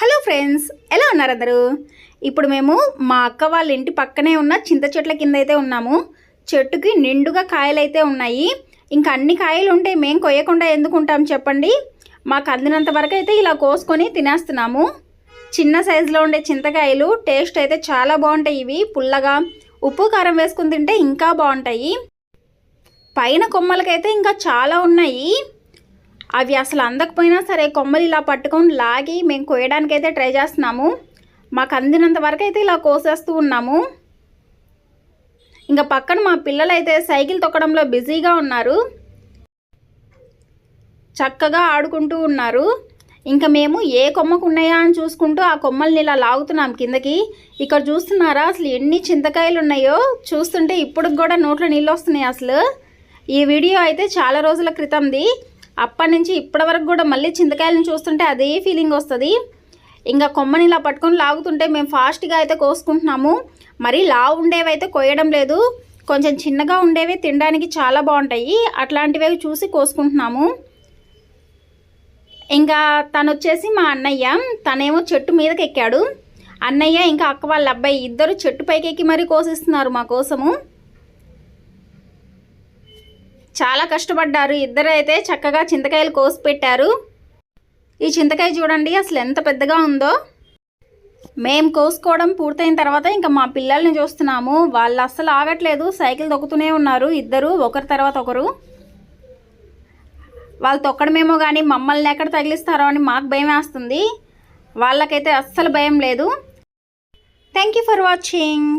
Hello friends ఎలా ఉన్నారు అందరూ? ఇప్పుడు మేము మా అక్క వాళ్ళ ఇంటి పక్కనే ఉన్న చింత చెట్ల కింద అయితే ఉన్నాము. చెట్టుకి నిండుగా కాయలు అయితే ఉన్నాయి. ఇంకా అన్ని కాయలు ఉంటే మేము కొయ్యకుండా ఎందుకుంటాం చెప్పండి? మాకు అందినంత వరకు అయితే ఇలా కోసుకొని తినేస్తున్నాము. చిన్న సైజులో ఉండే చింతకాయలు టేస్ట్ అయితే చాలా బాగుంటాయి ఇవి. పుల్లగా ఉప్పు కారం వేసుకుని తింటే ఇంకా బాగుంటాయి. పైన కొమ్మలకైతే ఇంకా చాలా ఉన్నాయి. అవి అసలు అందకపోయినా సరే కొమ్మలు ఇలా పట్టుకొని లాగి మేము కోయడానికి అయితే ట్రై చేస్తున్నాము. మాకు అందినంత వరకు అయితే ఇలా కోసేస్తూ ఉన్నాము. ఇంకా పక్కన మా పిల్లలు అయితే సైకిల్ తొక్కడంలో బిజీగా ఉన్నారు. చక్కగా ఆడుకుంటూ ఉన్నారు. ఇంకా మేము ఏ కొమ్మకు ఉన్నాయా అని చూసుకుంటూ ఆ కొమ్మల్ని ఇలా లాగుతున్నాం కిందకి. ఇక్కడ చూస్తున్నారా అసలు ఎన్ని చింతకాయలు ఉన్నాయో? చూస్తుంటే ఇప్పుడు కూడా నోట్లో నీళ్ళు వస్తున్నాయి అసలు. ఈ వీడియో అయితే చాలా రోజుల క్రితంది. అప్పటి నుంచి ఇప్పటి వరకు కూడా మళ్ళీ చింతకాయలను చూస్తుంటే అదే ఫీలింగ్ వస్తుంది. ఇంకా కొమ్మని ఇలా పట్టుకొని లాగుతుంటే మేము ఫాస్ట్గా అయితే కోసుకుంటున్నాము. మరీ లావు ఉండేవి అయితే కొయ్యడం లేదు. కొంచెం చిన్నగా ఉండేవి తినడానికి చాలా బాగుంటాయి. అట్లాంటివి చూసి కోసుకుంటున్నాము. ఇంకా తను వచ్చేసి మా అన్నయ్య. తనేమో చెట్టు మీదకి ఎక్కాడు. అన్నయ్య ఇంకా అక్క వాళ్ళ అబ్బాయి ఇద్దరు చెట్టు పైకి ఎక్కి మరీ కోసిస్తున్నారు మా కోసము. చాలా కష్టపడ్డారు. ఇద్దరు అయితే చక్కగా చింతకాయలు కోసి పెట్టారు. ఈ చింతకాయ చూడండి అసలు ఎంత పెద్దగా ఉందో. మేము కోసుకోవడం పూర్తయిన తర్వాత ఇంకా మా పిల్లల్ని చూస్తున్నాము. వాళ్ళు అస్సలు ఆగట్లేదు సైకిల్ తొక్కుతూనే ఉన్నారు. ఇద్దరు ఒకరి తర్వాత ఒకరు. వాళ్ళు తొక్కడమేమో కానీ మమ్మల్ని ఎక్కడ తగిలిస్తారో అని మాకు భయం వేస్తుంది. వాళ్ళకైతే అస్సలు భయం లేదు. Thank you for watching